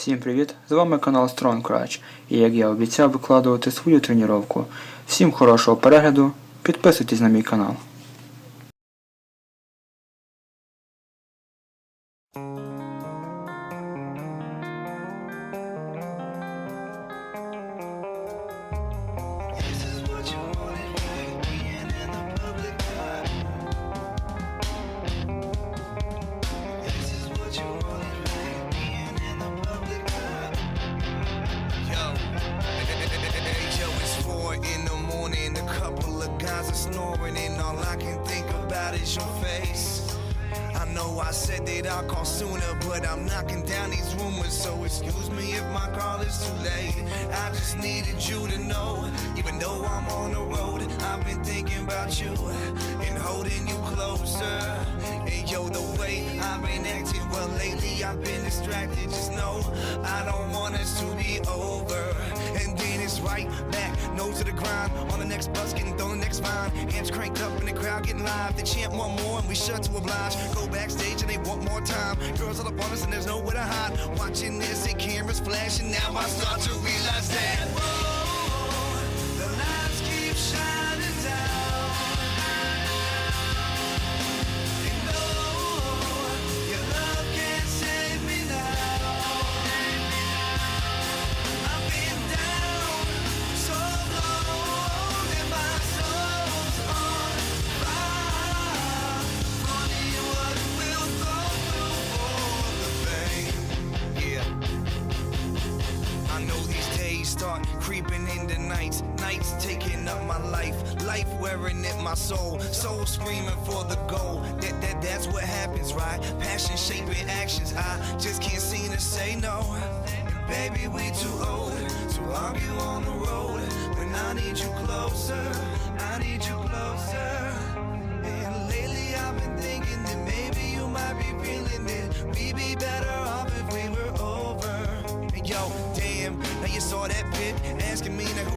Всім привіт! З вами канал Strong Crutch. І як я обіцяв викладувати свою тренування. Всім хорошого перегляду, підписуйтесь на мій канал. And all I can think about is your face. I know I said that I'll call sooner, but I'm knocking down these rumors. So excuse me if my call is too late. I just needed you to know, even though I'm on the road, I've been thinking about you and holding you closer. And yo, the way I've been acting, well, lately I've been distracted. Just know I don't to be over. And then it's right back, nose to the grind. On the next bus, getting thrown the next vine. Amps cranked up in the crowd, getting live. They chant one more, and we shut to oblige. Go backstage, and they want more time. Girls all up on us, and there's nowhere to hide. Watching this, and cameras flashing. Now I start to realize that. Know these days start creeping into nights. Nights taking up my life. Life wearing at my soul. Soul screaming for the goal. That, that, that's what happens, right? Passion shaping actions. I just can't seem to say no. Baby, we too old to argue on the road. When I need you closer, I need you closer. And lately I've been thinking that maybe you might be feeling it. We'd be better off if we were over. And yo, that asking me to